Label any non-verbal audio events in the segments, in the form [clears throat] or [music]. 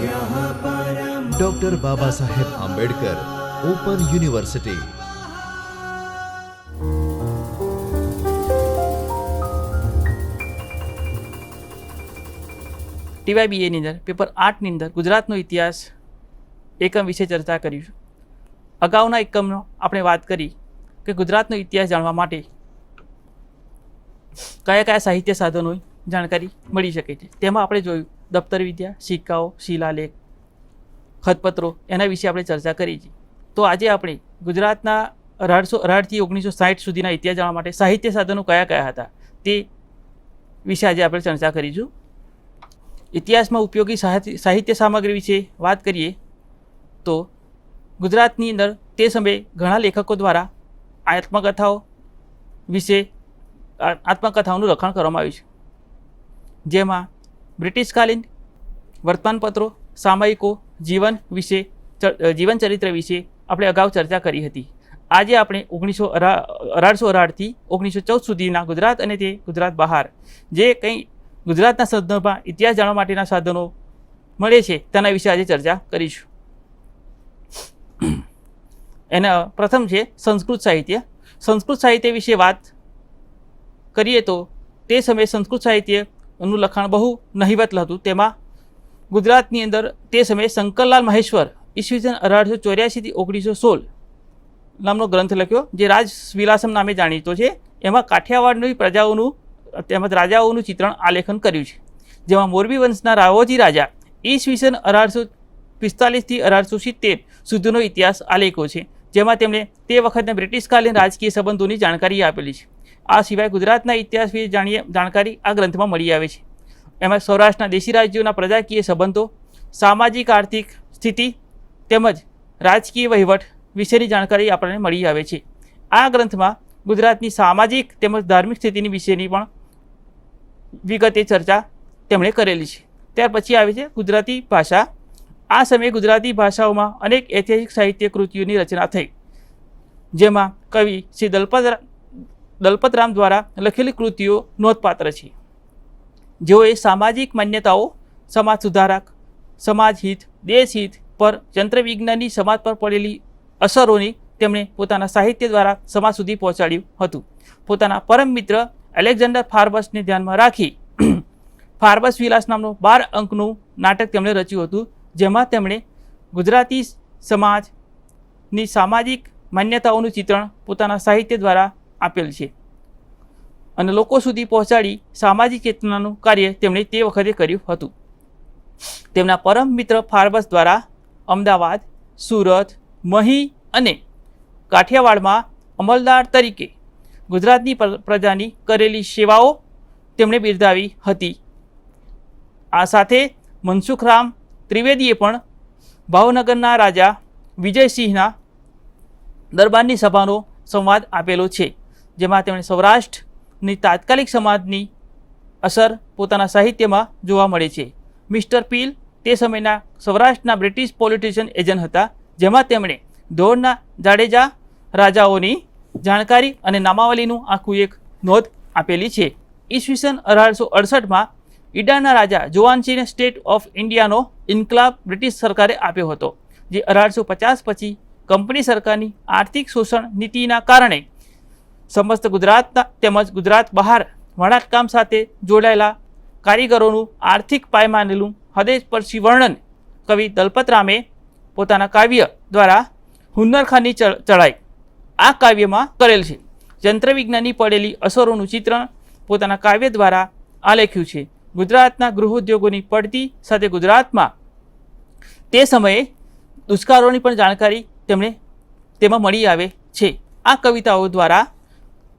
Doctor Baba Saheb Ambedkar open university ટીવાયબીએની અંદર paper આઠની અંદર ગુજરાતનો ઇતિહાસ, એકમ વિશે ચર્ચા કરીશું. અગાઉના એકમનો આપણે વાત કરી કે ગુજરાતનો ઇતિહાસ જાણવા માટે કયા કયા સાહિત્ય સાધનોની જાણકારી મળી શકે છે. તેમાં આપણે જોયું દફતર વિદ્યા, સિક્કાઓ, શિલાલેખ, ખતપત્રો, એના વિશે આપણે ચર્ચા કરી છે. તો આજે આપણે ગુજરાતના અઢારસો, અઢારથી ઓગણીસો સાઠ સુધીના ઇતિહાસ જાણવા માટે સાહિત્ય સાધનો કયા કયા હતા તે વિશે આજે આપણે ચર્ચા કરીશું. ઇતિહાસમાં ઉપયોગી સાહિત્ય સામગ્રી વિશે વાત કરીએ તો ગુજરાતની અંદર તે સમયે ઘણા લેખકો દ્વારા આત્મકથાઓ વિશે આત્મકથાઓનું લખાણ કરવામાં આવ્યું છે. જેમાં બ્રિટિશકાલીન વર્તમાનપત્રો, સામયિકો, જીવન વિશે, ચ- જીવન ચરિત્ર વિશે આપણે અગાઉ ચર્ચા કરી હતી. આજે આપણે ઓગણીસો અઢારસો અઢારથી ઓગણીસો ચૌદ સુધીના ગુજરાત અને તે ગુજરાત બહાર, જે કંઈ ગુજરાતના સંદર્ભમાં ઇતિહાસ જાણવા માટેના સાધનો મળે છે તેના વિશે આજે ચર્ચા કરીશું. એના પ્રથમ છે સંસ્કૃત સાહિત્ય. સંસ્કૃત સાહિત્ય વિશે વાત કરીએ તો તે સમયે સંસ્કૃત સાહિત્યનું લખાણ બહુ નહિવત હતું. તેમાં ગુજરાતની અંદર તે સમયે શંકરલાલ મહેશ્વર ઈસવીસન અઢારસો ચોર્યાસીથી ઓગણીસો સોળ નામનો ગ્રંથ લખ્યો, જે રાજ વિલાસમ નામે જાણીતો છે. એમાં કાઠિયાવાડની પ્રજાઓનું, તેમજ રાજાઓનું ચિત્રણ આલેખન કર્યું છે. જેમાં મોરબી વંશના રાવોજી રાજા ઈસવીસન અઢારસો પિસ્તાલીસથી અઢારસો સિત્તેર સુધીનો ઇતિહાસ આલેખો છે. જેમાં તેમણે તે વખતના બ્રિટિશકાલીન રાજકીય સંબંધોની જાણકારી આપેલી છે. આ સિવાય ગુજરાતના ઇતિહાસ વિશે જાણીએ જાણકારી આ ગ્રંથમાં મળી આવે છે. એમાં સૌરાષ્ટ્રના દેશી રાજ્યોના પ્રજાકીય સંબંધો, સામાજિક આર્થિક સ્થિતિ તેમજ રાજકીય વહીવટ વિશેની જાણકારી આપણને મળી આવે છે. આ ગ્રંથમાં ગુજરાતની સામાજિક તેમજ ધાર્મિક સ્થિતિની વિશેની પણ વિગતે ચર્ચા તેમણે કરેલી છે. ત્યાર પછી આવે છે ગુજરાતી ભાષા. આ સમયે ગુજરાતી ભાષાઓમાં અનેક ઐતિહાસિક સાહિત્ય કૃતિઓની રચના થઈ. જેમાં કવિ શ્રી દલપત દલપતરામ દ્વારા લખેલી કૃતિઓ નોંધપાત્ર છે. જેઓએ સામાજિક માન્યતાઓ, સમાજ સુધારક, સમાજ હિત, દેશ પર તંત્રવિજ્ઞાનની સમાજ પર પડેલી અસરોની તેમણે પોતાના સાહિત્ય દ્વારા સમાજ સુધી પહોંચાડ્યું હતું. પોતાના પરમ મિત્ર એલેક્ઝાન્ડર ફાર્બસને ધ્યાનમાં રાખી [clears throat] ફાર્બસ વિલાસ નામનું બાર અંકનું નાટક તેમણે રચ્યું હતું, જેમાં તેમણે ગુજરાતી સમાજની સામાજિક માન્યતાઓનું ચિત્રણ પોતાના સાહિત્ય દ્વારા આપેલ છે. અને લોકો સુધી પહોંચાડી સામાજિક ચેતનાનું કાર્ય તેમણે તે વખતે કર્યું હતું. તેમના પરમ મિત્ર ફાર્બસ દ્વારા અમદાવાદ, સુરત, મહી અને કાઠિયાવાડમાં અમલદાર તરીકે ગુજરાતની પ્ર- પ્રજાની કરેલી સેવાઓ તેમણે બિરદાવી હતી. આ સાથે મનસુખરામ ત્રિવેદીએ પણ ભાવનગરના રાજા વિજયસિંહના દરબારની સભાનો સંવાદ આપેલો છે. જેમાં તેમણે સૌરાષ્ટ્રની તાત્કાલિક સમાજની અસર પોતાના સાહિત્યમાં જોવા મળે છે. મિસ્ટર પીલ તે સમયના સૌરાષ્ટ્રના બ્રિટિશ પોલિટિશિયન એજન્ટ હતા, જેમાં તેમણે ધોળના જાડેજા રાજાઓની જાણકારી અને નામાવલીનું આખું એક નોંધ આપેલી છે. ઈસવીસન અઢારસો અડસઠમાં ઈડાના રાજા જોવાનસિંહને સ્ટેટ ઓફ ઇન્ડિયાનો ઇન્કલાબ બ્રિટિશ સરકારે આપ્યો હતો, જે અઢારસો પચાસ પછી કંપની સરકારની આર્થિક શોષણ નીતિના કારણે સમસ્ત ગુજરાતના તેમજ ગુજરાત બહાર વણાટકામ સાથે જોડાયેલા કારીગરોનું આર્થિક પાયમાનેલું હૃદયસ્પર્શી વર્ણન કવિ દલપતરામે પોતાના કાવ્ય દ્વારા હુન્નરખાની ચડાઈ આ કાવ્યમાં કરેલ છે. જંત્રવિજ્ઞાનની પડેલી અસરોનું ચિત્રણ પોતાના કાવ્ય દ્વારા આલેખ્યું છે. ગુજરાતના ગૃહ ઉદ્યોગોની પડતી સાથે ગુજરાતમાં તે સમયે દુષ્કારોની પણ જાણકારી તેમણે તેમાં મળી આવે છે. આ કવિતાઓ દ્વારા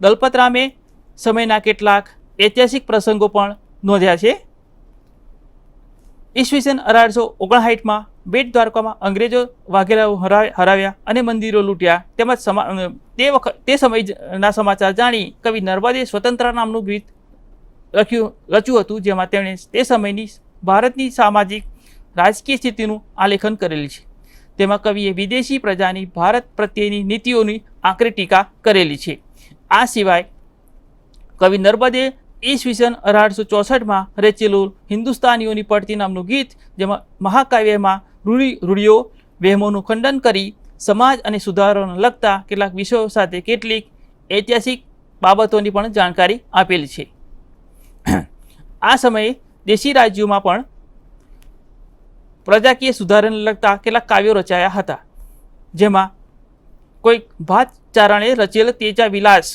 દલપતરામે સમયના કેટલાક ઐતિહાસિક પ્રસંગો પણ નોંધ્યા છે. ઈસવીસન અઢારસો ઓગણસાઠમાં બેટ દ્વારકામાં અંગ્રેજો વાઘેલાઓ હરા- હરાવ્યા અને મંદિરો લૂંટ્યા. તેમજ તે વખત તે સમયના સમાચાર જાણી કવિ નર્મદે સ્વતંત્ર નામનું ગીત લખ્યું રચ્યું હતું, જેમાં તેમણે તે સમયની ભારતની સામાજિક રાજકીય સ્થિતિનું આલેખન કરેલું છે. તેમાં કવિએ વિદેશી પ્રજાની ભારત પ્રત્યેની નીતિઓની આકરી ટીકા કરેલી છે. આ સિવાય કવિ નર્મદે ઈસવીસન અઢારસો ચોસઠમાં રચેલું હિન્દુસ્તાનીઓની પડતી નામનું ગીત, જેમાં મહાકાવ્યમાં રૂઢિ, રૂઢિઓ, વહેમોનું ખંડન કરી સમાજ અને સુધારોને લગતા કેટલાક વિષયો સાથે કેટલીક ઐતિહાસિક બાબતોની પણ જાણકારી આપેલી છે. આ સમયે દેશી રાજ્યોમાં પણ પ્રજાકીય સુધારાને લગતા કેટલાક કાવ્યો રચાયા હતા, જેમાં કોઈક ભાત ચારણે રચેલ તેજા વિલાસ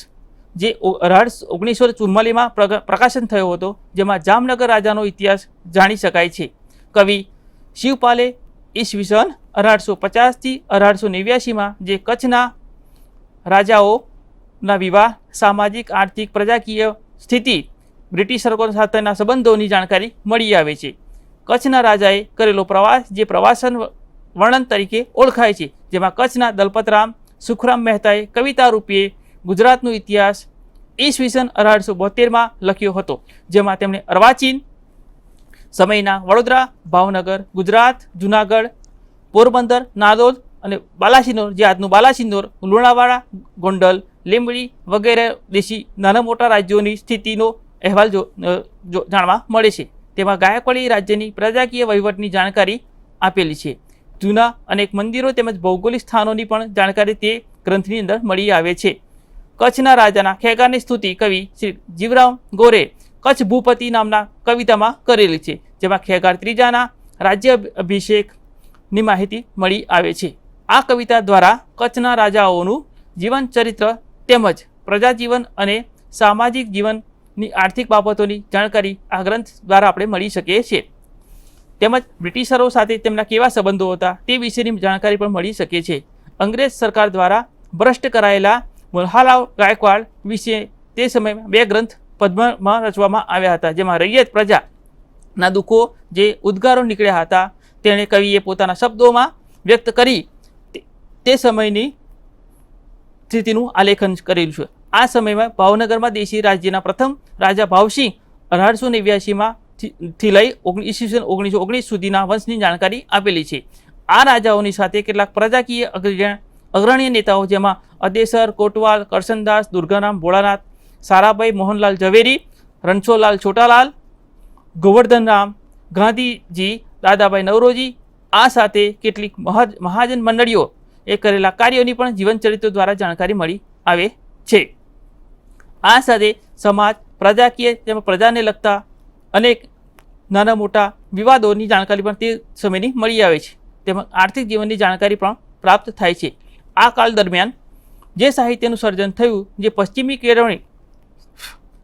જે અઢાર ઓગણીસો ચુમ્માલીમાં પ્રકાશન થયો હતો, જેમાં જામનગર રાજાનો ઇતિહાસ જાણી શકાય છે. કવિ શિવપાલે ઈસવીસન અઢારસો પચાસથી અઢારસો નેવ્યાસીમાં જે કચ્છના રાજાઓના વિવાહ, સામાજિક, આર્થિક, પ્રજાકીય સ્થિતિ, બ્રિટિશ સરકાર સાથેના સંબંધોની જાણકારી મળી આવે છે. કચ્છના રાજાએ કરેલો પ્રવાસ, જે પ્રવાસન વર્ણન તરીકે ઓળખાય છે, જેમાં કચ્છના દલપતરામ સુખરામ મહેતાએ કવિતા રૂપે ગુજરાતનો ઇતિહાસ ઈસવીસન અઢારસો બોતેરમાં લખ્યો હતો, જેમાં તેમણે અર્વાચીન સમયના વડોદરા, ભાવનગર, ગુજરાત, જુનાગઢ, પોરબંદર નાદોદ અને બાલાસિનોર, જે આજનું બાલાસિનોર, લુણાવાડા, ગોંડલ, લીંબડી વગેરે દેશી નાના મોટા રાજ્યોની સ્થિતિનો અહેવાલ જો જાણવા મળે છે. તેમાં ગાયકવાડી રાજ્યની પ્રજાકીય વહીવટની જાણકારી આપેલી છે. જૂના અનેક મંદિરો તેમજ ભૌગોલિક સ્થાનોની પણ જાણકારી તે ગ્રંથની અંદર મળી આવે છે. કચ્છના રાજાના ખેગારની સ્તુતિ કવિ શ્રી જીવરામ ગોરે કચ્છ ભૂપતિ નામના કવિતામાં કરેલી છે, જેમાં ખેગાર ત્રીજાના રાજ્ય અભિષેકની માહિતી મળી આવે છે. આ કવિતા દ્વારા કચ્છના રાજાઓનું જીવન ચરિત્ર તેમજ પ્રજાજીવન અને સામાજિક જીવનની આર્થિક બાબતોની જાણકારી આ ગ્રંથ દ્વારા આપણે મળી શકીએ છીએ. તેમજ બ્રિટિશરો સાથે તેમના કેવા સંબંધો હતા તે વિશેની જાણકારી પણ મળી શકે છે. અંગ્રેજ સરકાર દ્વારા ભ્રષ્ટ કરાયેલા મલ્હારરાવ ગાયકવાડ વિશે તે સમયમાં બે ગ્રંથ પદ્મમાં રચવામાં આવ્યા હતા, જેમાં રૈયત પ્રજાના દુઃખો જે ઉદ્ગારો નીકળ્યા હતા તેણે કવિએ પોતાના શબ્દોમાં વ્યક્ત કરી તે સમયની સ્થિતિનું આલેખન કરેલું છે. આ સમયમાં ભાવનગરમાં દેશી રાજ્યના પ્રથમ રાજા ભાવસિંહ અઢારસો નેવ્યાસીમાં થી લઈ ઈસવીસન ઓગણીસો ઓગણીસ સુધીના વંશની જાણકારી આપેલી છે. આ રાજાઓની સાથે કેટલાક પ્રજાકીય અગ્રણ અગ્રણીય નેતાઓ જેમાં અદેસર, કોટવાલ, કરશનદાસ, દુર્ગારામ ભોળાનાથ, સારાભાઈ મોહનલાલ ઝવેરી રણછોલાલ છોટાલાલ, ગોવર્ધનરામ ગાંધીજી, દાદાભાઈ નવરોજી, આ સાથે કેટલીક મહા મહાજન મંડળીઓ એ કરેલા કાર્યોની પણ જીવનચરિત્રો દ્વારા જાણકારી મળી આવે છે. આ સાથે સમાજ, પ્રજાકીય તેમજ પ્રજાને લગતા અનેક નાના મોટા વિવાદોની જાણકારી પણ તે સમયની મળી આવે છે. તેમજ આર્થિક જીવનની જાણકારી પણ પ્રાપ્ત થાય છે. આ કાળ દરમિયાન જે સાહિત્યનું સર્જન થયું, જે પશ્ચિમી કેળવણી,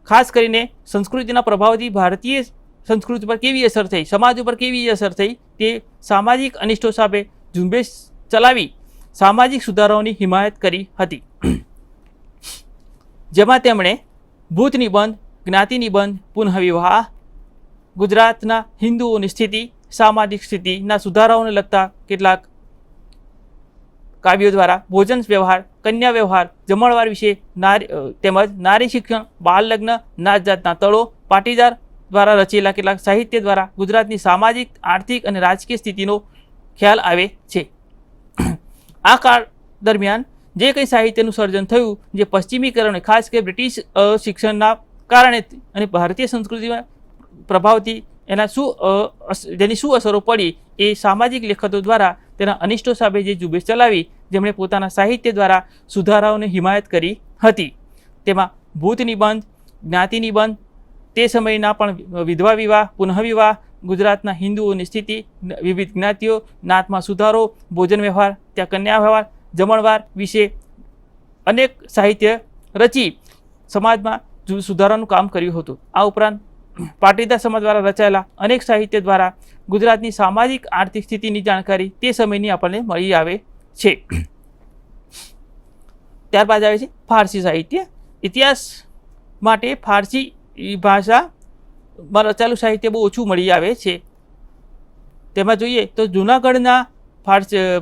ખાસ કરીને સંસ્કૃતિના પ્રભાવથી ભારતીય સંસ્કૃતિ પર કેવી અસર થઈ, સમાજ ઉપર કેવી અસર થઈ, તે સામાજિક અનિષ્ટો સામે ઝુંબેશ ચલાવી સામાજિક સુધારાઓની હિમાયત કરી હતી. જેમાં તેમણે ભૂત નિબંધ, જ્ઞાતિ નિબંધ, પુનઃવિવાહ ગુજરાતના હિન્દુઓની સ્થિતિ, સામાજિક સ્થિતિના સુધારાઓને લગતા કેટલાક કાવ્યો દ્વારા ભોજન વ્યવહાર, કન્યા વ્યવહાર, જમણવાર વિશે નારી તેમજ નારી શિક્ષણ, બાળ લગ્ન, નાત જાતના તળો, પાટીદાર દ્વારા રચેલા કેટલાક સાહિત્ય દ્વારા ગુજરાતની સામાજિક, આર્થિક અને રાજકીય સ્થિતિનો ખ્યાલ આવે છે. આ કાળ દરમિયાન જે કંઈ સાહિત્યનું સર્જન થયું, જે પશ્ચિમીકરણ ખાસ કરીને બ્રિટિશ શિક્ષણના કારણે અને ભારતીય સંસ્કૃતિના પ્રભાવથી એના શું જેની શું અસરો પડી એ સામાજિક લેખકો દ્વારા તેના અનિષ્ટો સામે જે ઝુંબેશ ચલાવી જેમણે પોતાના સાહિત્ય દ્વારા સુધારાઓને હિમાયત કરી હતી. તેમાં ભૂત નિબંધ જ્ઞાતિ નિબંધ તે સમયના પણ વિધવા વિવાહ પુનઃવિવાહ ગુજરાતના હિન્દુઓની સ્થિતિ વિવિધ જ્ઞાતિઓ, નાતમાં સુધારો, ભોજન વ્યવહાર, ત્યાં કન્યા વ્યવહાર જમણવાર વિશે અનેક સાહિત્ય રચી સમાજમાં સુધારાનું કામ કર્યું હતું. આ ઉપરાંત પાટીદાર સમાજ દ્વારા રચાયેલા અનેક સાહિત્ય દ્વારા ગુજરાતની સામાજિક આર્થિક સ્થિતિની જાણકારી તે સમયની આપણને મળી આવે છે. ત્યારબાદ આવે છે ફારસી સાહિત્ય. ઇતિહાસ માટે ફારસી ભાષામાં રચાયેલું સાહિત્ય બહુ ઓછું મળી આવે છે. તેમાં જોઈએ તો જૂનાગઢના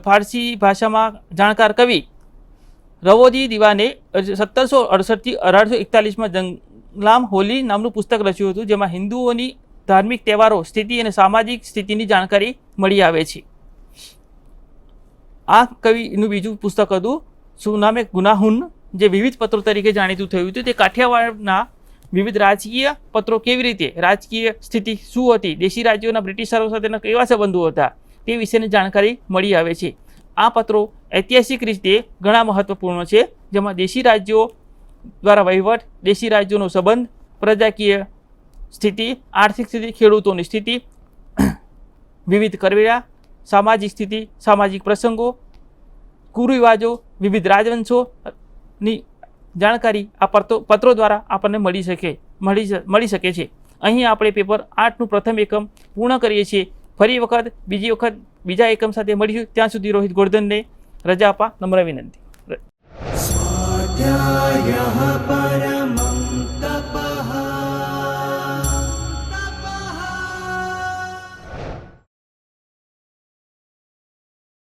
ફારસી ભાષામાં જાણકાર કવિ રવોજી દિવાને સત્તરસો અડસઠથી અઢારસો એકતાલીસમાં જંગલામ હોલી નામનું પુસ્તક રચ્યું હતું, જેમાં હિન્દુઓની ધાર્મિક તહેવારો, સ્થિતિ અને સામાજિક સ્થિતિની જાણકારી મળી આવે છે. આ કવિનું બીજું પુસ્તક હતું, શું નામે ગુનાહુન, જે વિવિધ પત્રો તરીકે જાણીતું થયું હતું. તે કાઠિયાવાડના વિવિધ રાજકીય પત્રો કેવી રીતે, રાજકીય સ્થિતિ શું હતી, દેશી રાજ્યોના બ્રિટિશરો સાથેના કેવા સંબંધો હતા, તે વિશેની જાણકારી મળી આવે છે. આ પત્રો ઐતિહાસિક રીતે ઘણા મહત્વપૂર્ણ છે, જેમાં દેશી રાજ્યો દ્વારા વહીવટ, દેશી રાજ્યોનો સંબંધ, પ્રજાકીય સ્થિતિ, આર્થિક સ્થિતિ, ખેડૂતોની સ્થિતિ, વિવિધ કરવેરા, સામાજિક સ્થિતિ, સામાજિક પ્રસંગો, કુરિવાજો, વિવિધ રાજવંશોની જાણકારી આ પત્રો દ્વારા આપણને મળી શકે, મળી મળી શકે છે. અહીં આપણે પેપર આઠનું પ્રથમ એકમ પૂર્ણ કરીએ છીએ. ફરી વખત, બીજી વખત, બીજા એકમ સાથે મળીશું. ત્યાં સુધી રોહિત ગોર્ધનને રજા આપવા નમ્ર વિનંતી. स्वाध्यायः पर